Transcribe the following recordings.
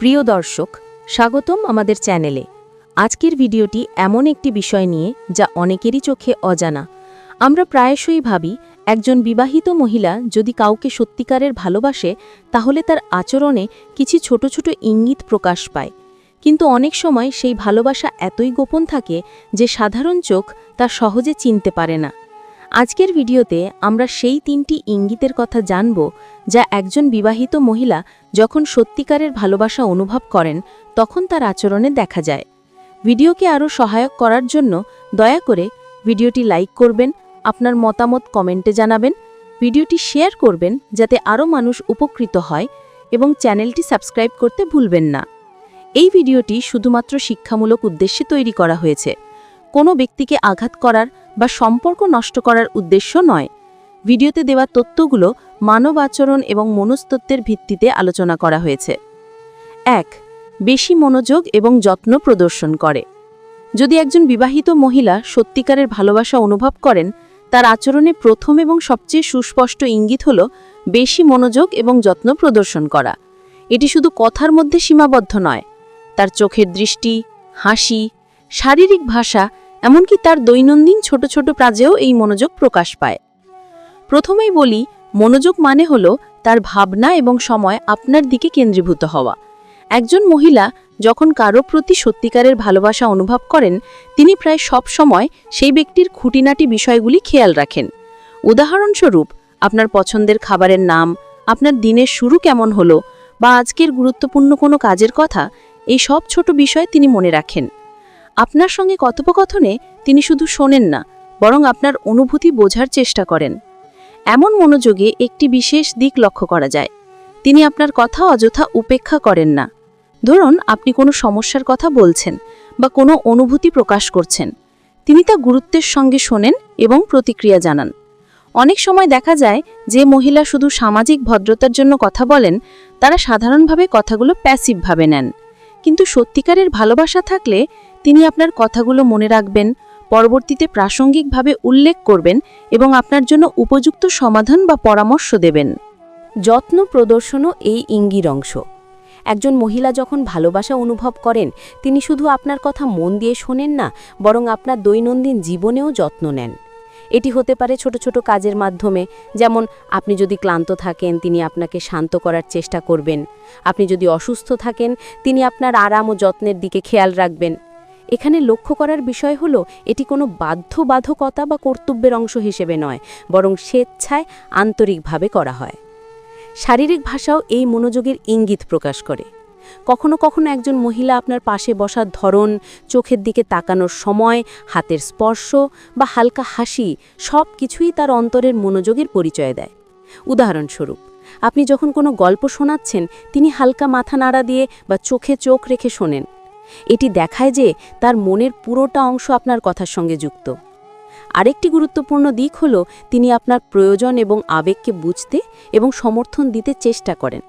প্রিয় দর্শক, স্বাগতম আমাদের চ্যানেলে। আজকের ভিডিওটি এমন একটি বিষয় নিয়ে যা অনেকেরই চোখে অজানা। আমরা প্রায়শই ভাবি, একজন বিবাহিত মহিলা যদি কাউকে সত্যিকারের ভালোবাসে, তাহলে তার আচরণে কিছু ছোট ছোট ইঙ্গিত প্রকাশ পায়। কিন্তু অনেক সময় সেই ভালোবাসা এতই গোপন থাকে যে সাধারণ চোখ তা সহজে চিনতে পারে না। আজকের ভিডিওতে আমরা সেই তিনটি ইঙ্গিতের কথা জানব যা একজন বিবাহিত মহিলা যখন সত্যিকারের ভালোবাসা অনুভব করেন, তখন তার আচরণে দেখা যায়। ভিডিওকে আরও সহায়ক করার জন্য দয়া করে ভিডিওটি লাইক করবেন, আপনার মতামত কমেন্টে জানাবেন, ভিডিওটি শেয়ার করবেন যাতে আরও মানুষ উপকৃত হয় এবং চ্যানেলটি সাবস্ক্রাইব করতে ভুলবেন না। এই ভিডিওটি শুধুমাত্র শিক্ষামূলক উদ্দেশ্যে তৈরি করা হয়েছে। কোনো ব্যক্তিকে আঘাত করার বা সম্পর্ক নষ্ট করার উদ্দেশ্য নয়। ভিডিওতে দেওয়া তথ্যগুলো মানব আচরণ এবং মনস্তত্ত্বের ভিত্তিতে আলোচনা করা হয়েছে। এক, বেশি মনোযোগ এবং যত্ন প্রদর্শন করে। যদি একজন বিবাহিত মহিলা সত্যিকারের ভালোবাসা অনুভব করেন, তার আচরণে প্রথম এবং সবচেয়ে সুস্পষ্ট ইঙ্গিত হল বেশি মনোযোগ এবং যত্ন প্রদর্শন করা। এটি শুধু কথার মধ্যে সীমাবদ্ধ নয়। তার চোখের দৃষ্টি, হাসি, শারীরিক ভাষা এমনকি তার দৈনন্দিন ছোট ছোট কাজেও এই মনোযোগ প্রকাশ পায়। প্রথমেই বলি, মনোযোগ মানে হল তার ভাবনা এবং সময় আপনার দিকে কেন্দ্রীভূত হওয়া। একজন মহিলা যখন কারও প্রতি সত্যিকারের ভালোবাসা অনুভব করেন, তিনি প্রায় সব সময় সেই ব্যক্তির খুঁটিনাটি বিষয়গুলি খেয়াল রাখেন। উদাহরণস্বরূপ, আপনার পছন্দের খাবারের নাম, আপনার দিনের শুরু কেমন হলো, বা আজকের গুরুত্বপূর্ণ কোনো কাজের কথা, এই সব ছোট বিষয় তিনি মনে রাখেন। আপনার সঙ্গে কথোপকথনে তিনি শুধু শোনেন না, বরং আপনার অনুভূতি বোঝার চেষ্টা করেন। এমন মনোযোগে একটি বিশেষ দিক লক্ষ্য করা যায়। তিনি আপনার কথা অযথা উপেক্ষা করেন না। ধরুন, আপনি কোনো সমস্যার কথা বলছেন বা কোনো অনুভূতি প্রকাশ করছেন। তিনি তা গুরুত্বের সঙ্গে শোনেন এবং প্রতিক্রিয়া জানান। অনেক সময় দেখা যায় যে মহিলা শুধু সামাজিক ভদ্রতার জন্য কথা বলেন, তারা সাধারণভাবে কথাগুলো প্যাসিভভাবে নেন। কিন্তু সত্যিকারের ভালোবাসা থাকলে তিনি আপনার কথাগুলো মনে রাখবেন, পরবর্তীতে প্রাসঙ্গিকভাবে উল্লেখ করবেন এবং আপনার জন্য উপযুক্ত সমাধান বা পরামর্শ দেবেন। যত্ন প্রদর্শনও এই ইঙ্গির অংশ। একজন মহিলা যখন ভালোবাসা অনুভব করেন, তিনি শুধু আপনার কথা মন দিয়ে শোনেন না, বরং আপনার দৈনন্দিন জীবনেও যত্ন নেন। এটি হতে পারে ছোট ছোট কাজের মাধ্যমে, যেমন আপনি যদি ক্লান্ত থাকেন, তিনি আপনাকে শান্ত করার চেষ্টা করবেন। আপনি যদি অসুস্থ থাকেন, তিনি আপনার আরাম ও যত্নের দিকে খেয়াল রাখবেন। এখানে লক্ষ্য করার বিষয় হল, এটি কোনো বাধ্যবাধকতা বা কর্তব্যের অংশ হিসেবে নয়, বরং স্বেচ্ছায় আন্তরিকভাবে করা হয়। শারীরিক ভাষাও এই মনোযোগের ইঙ্গিত প্রকাশ করে। কখনো কখনো একজন মহিলা আপনার পাশে বসার ধরন, চোখের দিকে তাকানোর সময়, হাতের স্পর্শ বা হালকা হাসি সব কিছুই তার অন্তরের মনোযোগের পরিচয় দেয়। উদাহরণস্বরূপ, আপনি যখন কোনো গল্প শোনাচ্ছেন, তিনি হালকা মাথা নাড়া দিয়ে বা চোখে চোখ রেখে শোনেন। এটি দেখায় যে তার মনের পুরোটা অংশ আপনার কথার সঙ্গে যুক্ত। আরেকটি গুরুত্বপূর্ণ দিক হল, তিনি আপনার প্রয়োজন এবং আবেগকে বুঝতে এবং সমর্থন দিতে চেষ্টা করেন।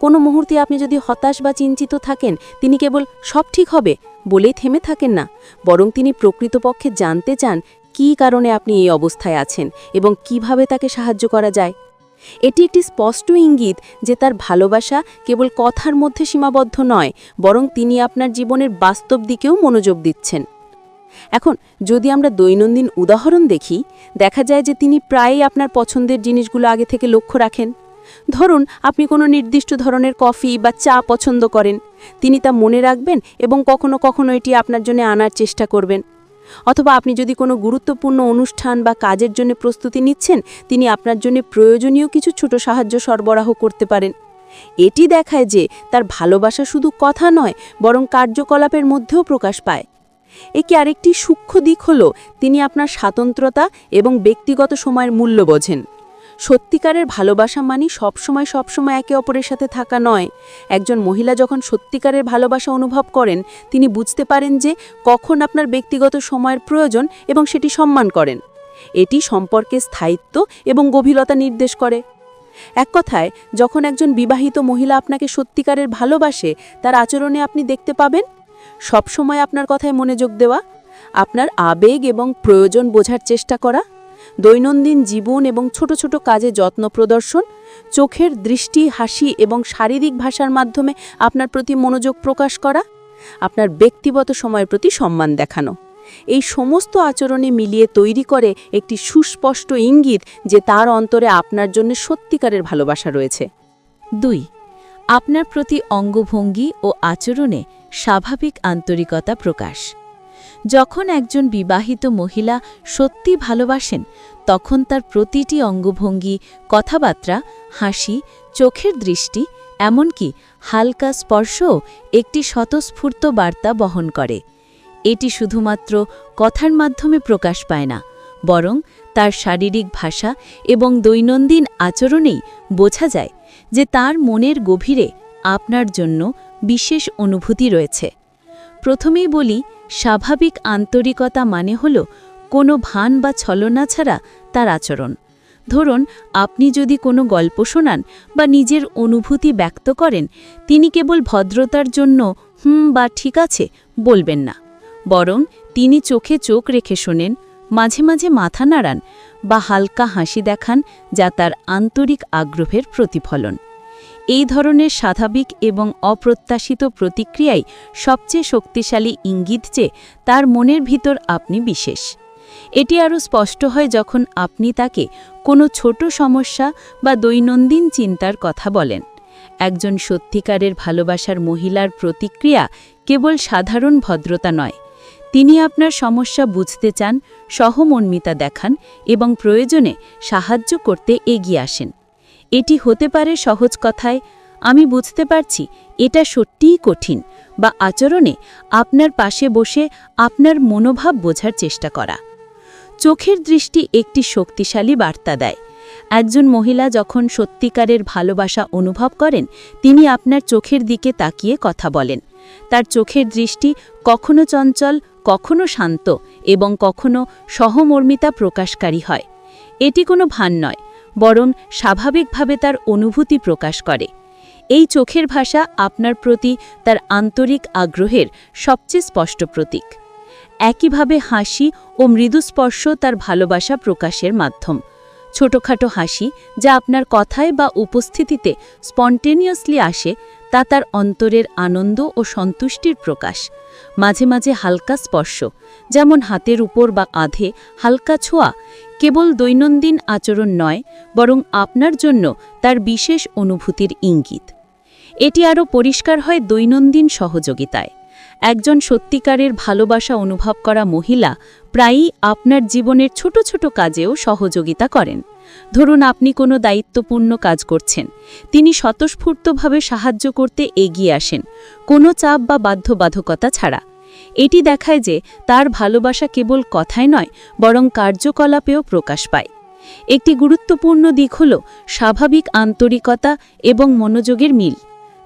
কোনো মুহূর্তে আপনি যদি হতাশ বা চিন্তিত থাকেন, তিনি কেবল সব ঠিক হবে বলেই থেমে থাকেন না, বরং তিনি প্রকৃতপক্ষে জানতে চান কী কারণে আপনি এই অবস্থায় আছেন এবং কীভাবে তাকে সাহায্য করা যায়। এটি একটি স্পষ্ট ইঙ্গিত যে তার ভালোবাসা কেবল কথার মধ্যে সীমাবদ্ধ নয়, বরং তিনি আপনার জীবনের বাস্তব দিকেও মনোযোগ দিচ্ছেন। এখন, যদি আমরা দৈনন্দিন উদাহরণ দেখি, দেখা যায় যে তিনি প্রায়ই আপনার পছন্দের জিনিসগুলো আগে থেকে লক্ষ্য রাখেন। ধরুন, আপনি কোনো নির্দিষ্ট ধরনের কফি বা চা পছন্দ করেন। তিনি তা মনে রাখবেন এবং কখনো কখনো এটি আপনার জন্য আনার চেষ্টা করবেন। অথবা আপনি যদি কোনো গুরুত্বপূর্ণ অনুষ্ঠান বা কাজের জন্য প্রস্তুতি নিচ্ছেন, তিনি আপনার জন্য প্রয়োজনীয় কিছু ছোট সাহায্য সরবরাহ করতে পারেন। এটি দেখায় যে তার ভালোবাসা শুধু কথা নয়, বরং কার্যকলাপের মধ্যেও প্রকাশ পায়। একে আরেকটি সূক্ষ্ম দিক হল, তিনি আপনার স্বাতন্ত্রতা এবং ব্যক্তিগত সময়ের মূল্য বোঝেন। সত্যিকারের ভালোবাসা মানি সবসময় সবসময় একে অপরের সাথে থাকা নয়। একজন মহিলা যখন সত্যিকারের ভালোবাসা অনুভব করেন, তিনি বুঝতে পারেন যে কখন আপনার ব্যক্তিগত সময়ের প্রয়োজন এবং সেটি সম্মান করেন। এটি সম্পর্কে স্থায়িত্ব এবং গভীরতা নির্দেশ করে। এক কথায়, যখন একজন বিবাহিত মহিলা আপনাকে সত্যিকারের ভালোবাসে, তার আচরণে আপনি দেখতে পাবেন সবসময় আপনার কথায় মনোযোগ দেওয়া, আপনার আবেগ এবং প্রয়োজন বোঝার চেষ্টা করা দৈনন্দিন জীবন এবং ছোট ছোট কাজে যত্ন প্রদর্শন, চোখের দৃষ্টি, হাসি এবং শারীরিক ভাষার মাধ্যমে আপনার প্রতি মনোযোগ প্রকাশ করা, আপনার ব্যক্তিগত সময়ের প্রতি সম্মান দেখানো। এই সমস্ত আচরণে মিলিয়ে তৈরি করে একটি সুস্পষ্ট ইঙ্গিত যে তার অন্তরে আপনার জন্য সত্যিকারের ভালোবাসা রয়েছে। দুই, আপনার প্রতি অঙ্গভঙ্গি ও আচরণে স্বাভাবিক আন্তরিকতা প্রকাশ। যখন একজন বিবাহিত মহিলা সত্যি ভালোবাসেন, তখন তার প্রতিটি অঙ্গভঙ্গি, কথাবার্তা, হাসি, চোখের দৃষ্টি, এমনকি হালকা স্পর্শও একটি স্বতঃস্ফূর্ত বার্তা বহন করে। এটি শুধুমাত্র কথার মাধ্যমে প্রকাশ পায় না, বরং তার শারীরিক ভাষা এবং দৈনন্দিন আচরণেই বোঝা যায় যে তার মনের গভীরে আপনার জন্য বিশেষ অনুভূতি রয়েছে। প্রথমেই বলি, স্বাভাবিক আন্তরিকতা মানে হল কোনো ভান বা ছলনা ছাড়া তার আচরণ। ধরুন, আপনি যদি কোনো গল্প শোনান বা নিজের অনুভূতি ব্যক্ত করেন, তিনি কেবল ভদ্রতার জন্য হুম বা ঠিক আছে বলবেন না। বরং তিনি চোখে চোখ রেখে শোনেন, মাঝে মাঝে মাথা নাড়ান বা হালকা হাসি দেখান যা তার আন্তরিক আগ্রহের প্রতিফলন। এই ধরনের স্বাভাবিক এবং অপ্রত্যাশিত প্রতিক্রিয়াই সবচেয়ে শক্তিশালী ইঙ্গিত যে তার মনের ভিতর আপনি বিশেষ। এটি আরও স্পষ্ট হয় যখন আপনি তাকে কোনো ছোট সমস্যা বা দৈনন্দিন চিন্তার কথা বলেন। একজন সত্যিকারের ভালোবাসার মহিলার প্রতিক্রিয়া কেবল সাধারণ ভদ্রতা নয়। তিনি আপনার সমস্যা বুঝতে চান, সহমর্মিতা দেখান এবং প্রয়োজনে সাহায্য করতে এগিয়ে আসেন। এটি হতে পারে সহজ কথায়, আমি বুঝতে পারছি এটা সত্যিই কঠিন বা আচরণে আপনার পাশে বসে আপনার মনোভাব বোঝার চেষ্টা করা। চোখের দৃষ্টি একটি শক্তিশালী বার্তা দেয়। একজন মহিলা যখন সত্যিকারের ভালোবাসা অনুভব করেন, তিনি আপনার চোখের দিকে তাকিয়ে কথা বলেন। তার চোখের দৃষ্টি কখনো চঞ্চল, কখনো শান্ত এবং কখনো সহমর্মিতা প্রকাশকারী হয়। এটি কোনো ভান নয় বরং স্বাভাবিকভাবে তার অনুভূতি প্রকাশ করে। এই চোখের ভাষা আপনার প্রতি তার আন্তরিক আগ্রহের সবচেয়ে স্পষ্ট প্রতীক। একইভাবে হাসি ও মৃদুস্পর্শ তার ভালোবাসা প্রকাশের মাধ্যম। ছোটখাটো হাসি যা আপনার কথায় বা উপস্থিতিতে স্পন্টেনিয়াসলি আসে তা তার অন্তরের আনন্দ ও সন্তুষ্টির প্রকাশ। মাঝে মাঝে হালকা স্পর্শ, যেমন হাতের উপর বা আধে হালকা ছোঁয়া, কেবল দৈনন্দিন আচরণ নয়, বরং আপনার জন্য তার বিশেষ অনুভূতির ইঙ্গিত। এটি আরও পরিষ্কার হয় দৈনন্দিন সহযোগিতায়। একজন সত্যিকারের ভালোবাসা অনুভব করা মহিলা প্রায়ই আপনার জীবনের ছোট ছোট কাজেও সহযোগিতা করেন। ধরুন আপনি কোনো দায়িত্বপূর্ণ কাজ করছেন। তিনি স্বতঃস্ফূর্তভাবে সাহায্য করতে এগিয়ে আসেন, কোনো চাপ বা বাধ্যবাধকতা ছাড়া। এটি দেখায় যে তার ভালোবাসা কেবল কথায় নয়, বরং কার্যকলাপেও প্রকাশ পায়। একটি গুরুত্বপূর্ণ দিক হল স্বাভাবিক আন্তরিকতা এবং মনোযোগের মিল।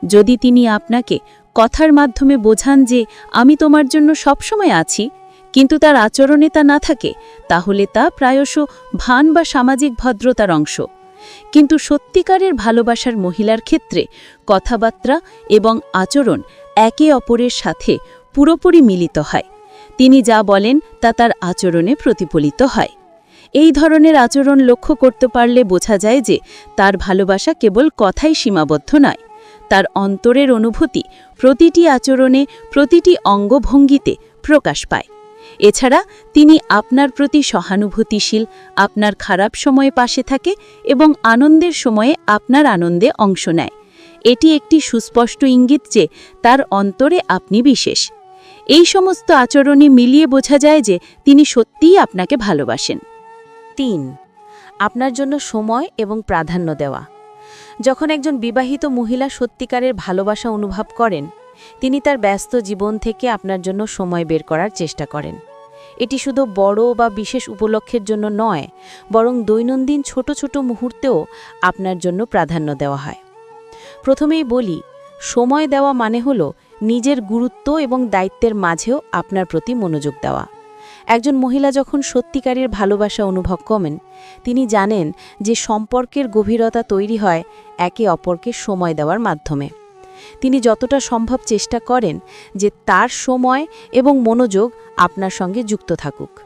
যদি তিনি আপনাকে কথার মাধ্যমে বোঝান যে আমি তোমার জন্য সবসময় আছি কিন্তু তার আচরণে তা না থাকে, তাহলে তা প্রায়শ ভান বা সামাজিক ভদ্রতার অংশ। কিন্তু সত্যিকারের ভালোবাসার মহিলার ক্ষেত্রে কথাবার্তা এবং আচরণ একে অপরের সাথে পুরোপুরি মিলিত হয়। তিনি যা বলেন তা তার আচরণে প্রতিফলিত হয়। এই ধরনের আচরণ লক্ষ্য করতে পারলে বোঝা যায় যে তার ভালোবাসা কেবল কথাই সীমাবদ্ধ নয়। তার অন্তরের অনুভূতি প্রতিটি আচরণে প্রতিটি অঙ্গভঙ্গিতে প্রকাশ পায়। এছাড়া তিনি আপনার প্রতি সহানুভূতিশীল, আপনার খারাপ সময়ে পাশে থাকে এবং আনন্দের সময়ে আপনার আনন্দে অংশ নেয়। এটি একটি সুস্পষ্ট ইঙ্গিত যে তার অন্তরে আপনি বিশেষ। এই সমস্ত আচরণে মিলিয়ে বোঝা যায় যে তিনি সত্যিই আপনাকে ভালোবাসেন। তিন, আপনার জন্য সময় এবং প্রাধান্য দেওয়া। যখন একজন বিবাহিত মহিলা সত্যিকারের ভালোবাসা অনুভব করেন তিনি তার ব্যস্ত জীবন থেকে আপনার জন্য সময় বের করার চেষ্টা করেন। এটি শুধু বড় বা বিশেষ উপলক্ষের জন্য নয়, বরং দৈনন্দিন ছোট ছোট মুহূর্তেও আপনার জন্য প্রাধান্য দেওয়া হয়। প্রথমেই বলি, সময় দেওয়া মানে হল নিজের গুরুত্ব এবং দায়িত্বের মাঝেও আপনার প্রতি মনোযোগ দেওয়া। একজন মহিলা যখন সত্যিকারের ভালোবাসা অনুভব করেন, তিনি জানেন যে সম্পর্কের গভীরতা তৈরি হয় একে অপরকে সময় দেওয়ার মাধ্যমে। তিনি যতটা সম্ভব চেষ্টা করেন যে তার সময় এবং মনোযোগ আপনার সঙ্গে যুক্ত থাকুক।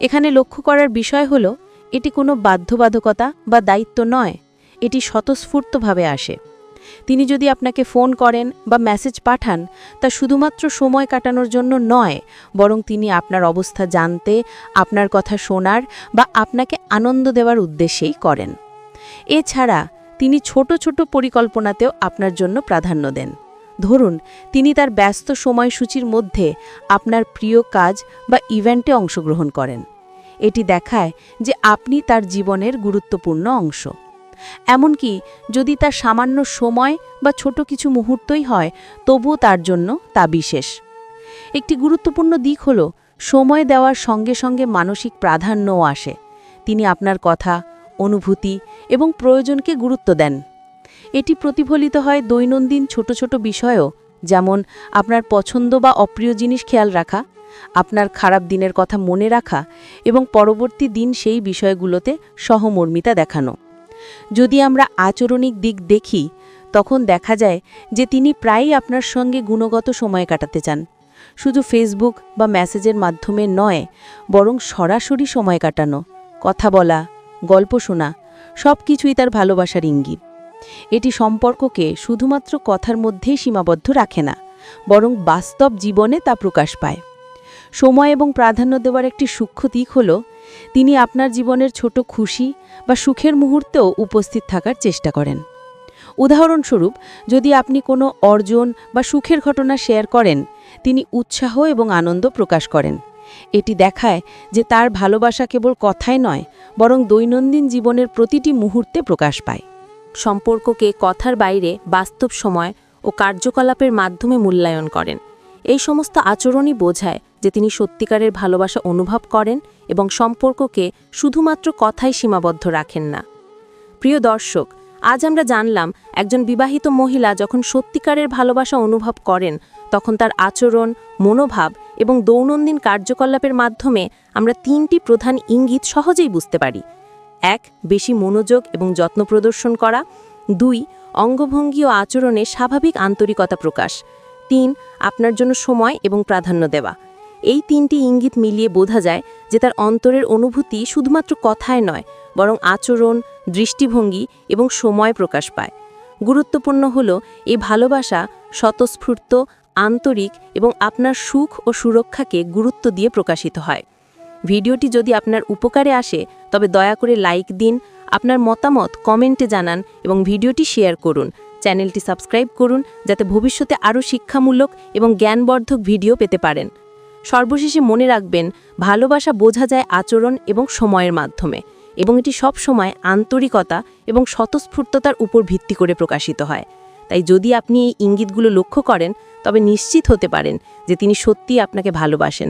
এখানে লক্ষ্য করার বিষয় হল, এটি কোনো বাধ্যবাধকতা বা দায়িত্ব নয়, এটি স্বতঃস্ফূর্তভাবে আসে। তিনি যদি আপনাকে ফোন করেন বা মেসেজ পাঠান, তা শুধুমাত্র সময় কাটানোর জন্য নয়, বরং তিনি আপনার অবস্থা জানতে, আপনার কথা শোনার বা আপনাকে আনন্দ দেওয়ার উদ্দেশ্যেই করেন। এছাড়া তিনি ছোট ছোট পরিকল্পনাতেও আপনার জন্য প্রাধান্য দেন। ধরুন, তিনি তার ব্যস্ত সময়সূচির মধ্যে আপনার প্রিয় কাজ বা ইভেন্টে অংশগ্রহণ করেন। এটি দেখায় যে আপনি তার জীবনের গুরুত্বপূর্ণ অংশ। এমনকি যদি তার সামান্য সময় বা ছোট কিছু মুহূর্তই হয়, তবুও তার জন্য তা বিশেষ। একটি গুরুত্বপূর্ণ দিক হল, সময় দেওয়ার সঙ্গে সঙ্গে মানসিক প্রাধান্যও আসে। তিনি আপনার কথা অনুভূতি এবং প্রয়োজনকে গুরুত্ব দেন। এটি প্রতিফলিত হয় দৈনন্দিন ছোট ছোট বিষয়েও, যেমন আপনার পছন্দ বা অপ্রিয় জিনিস খেয়াল রাখা, আপনার খারাপ দিনের কথা মনে রাখা এবং পরবর্তী দিন সেই বিষয়গুলোতে সহমর্মিতা দেখানো। যদি আমরা আচরণিক দিক দেখি, তখন দেখা যায় যে তিনি প্রায়ই আপনার সঙ্গে গুণগত সময় কাটাতে চান। শুধু ফেসবুক বা মেসেজের মাধ্যমে নয়, বরং সরাসরি সময় কাটানো, কথা বলা গল্প শোনা সব কিছুই তার ভালোবাসার ইঙ্গিত। এটি সম্পর্ককে শুধুমাত্র কথার মধ্যেই সীমাবদ্ধ রাখে না, বরং বাস্তব জীবনে তা প্রকাশ পায়। সময় এবং প্রাধান্য দেওয়ার একটি সূক্ষ্ম দিক হল, তিনি আপনার জীবনের ছোট খুশি বা সুখের মুহূর্তেও উপস্থিত থাকার চেষ্টা করেন। উদাহরণস্বরূপ, যদি আপনি কোনো অর্জন বা সুখের ঘটনা শেয়ার করেন, তিনি উৎসাহ এবং আনন্দ প্রকাশ করেন। এটি দেখায় যে তার ভালোবাসা কেবল কথায় নয়, বরং দৈনন্দিন জীবনের প্রতিটি মুহূর্তে প্রকাশ পায়। সম্পর্ককে কথার বাইরে, বাস্তব সময় ও কার্যকলাপের মাধ্যমে মূল্যায়ন করেন। এই সমস্ত আচরণই বোঝায় যে তিনি সত্যিকারের ভালোবাসা অনুভব করেন এবং সম্পর্ককে শুধুমাত্র কথায় সীমাবদ্ধ রাখেন না। প্রিয় দর্শক, আজ আমরা জানলাম, একজন বিবাহিত মহিলা যখন সত্যিকারের ভালোবাসা অনুভব করেন, তখন তার আচরণ, মনোভাব এবং দৈনন্দিন কার্যকলাপের মাধ্যমে আমরা তিনটি প্রধান ইঙ্গিত সহজেই বুঝতে পারি। এক, বেশি মনোযোগ এবং যত্ন প্রদর্শন করা। দুই, অঙ্গভঙ্গি ও আচরণে স্বাভাবিক আন্তরিকতা প্রকাশ। তিন, আপনার জন্য সময় এবং প্রাধান্য দেওয়া। এই তিনটি ইঙ্গিত মিলিয়ে বোঝা যায় যে তার অন্তরের অনুভূতি শুধুমাত্র কথায় নয়, বরং আচরণ, দৃষ্টিভঙ্গি এবং সময় প্রকাশ পায়। গুরুত্বপূর্ণ হল এই ভালোবাসা স্বতঃস্ফূর্ত আন্তরিক এবং আপনার সুখ ও সুরক্ষাকে গুরুত্ব দিয়ে প্রকাশিত হয়। ভিডিওটি যদি আপনার উপকারে আসে, তবে দয়া করে লাইক দিন, আপনার মতামত কমেন্টে জানান এবং ভিডিওটি শেয়ার করুন। চ্যানেলটি সাবস্ক্রাইব করুন যাতে ভবিষ্যতে আরও শিক্ষামূলক এবং জ্ঞানবর্ধক ভিডিও পেতে পারেন। সর্বশেষে মনে রাখবেন, ভালোবাসা বোঝা যায় আচরণ এবং সময়ের মাধ্যমে এবং এটি সব সময় আন্তরিকতা এবং স্বতঃস্ফূর্ততার উপর ভিত্তি করে প্রকাশিত হয়। তাই যদি আপনি এই ইঙ্গিতগুলো লক্ষ্য করেন তবে নিশ্চিত হতে পারেন যে তিনি সত্যিই আপনাকে ভালোবাসেন।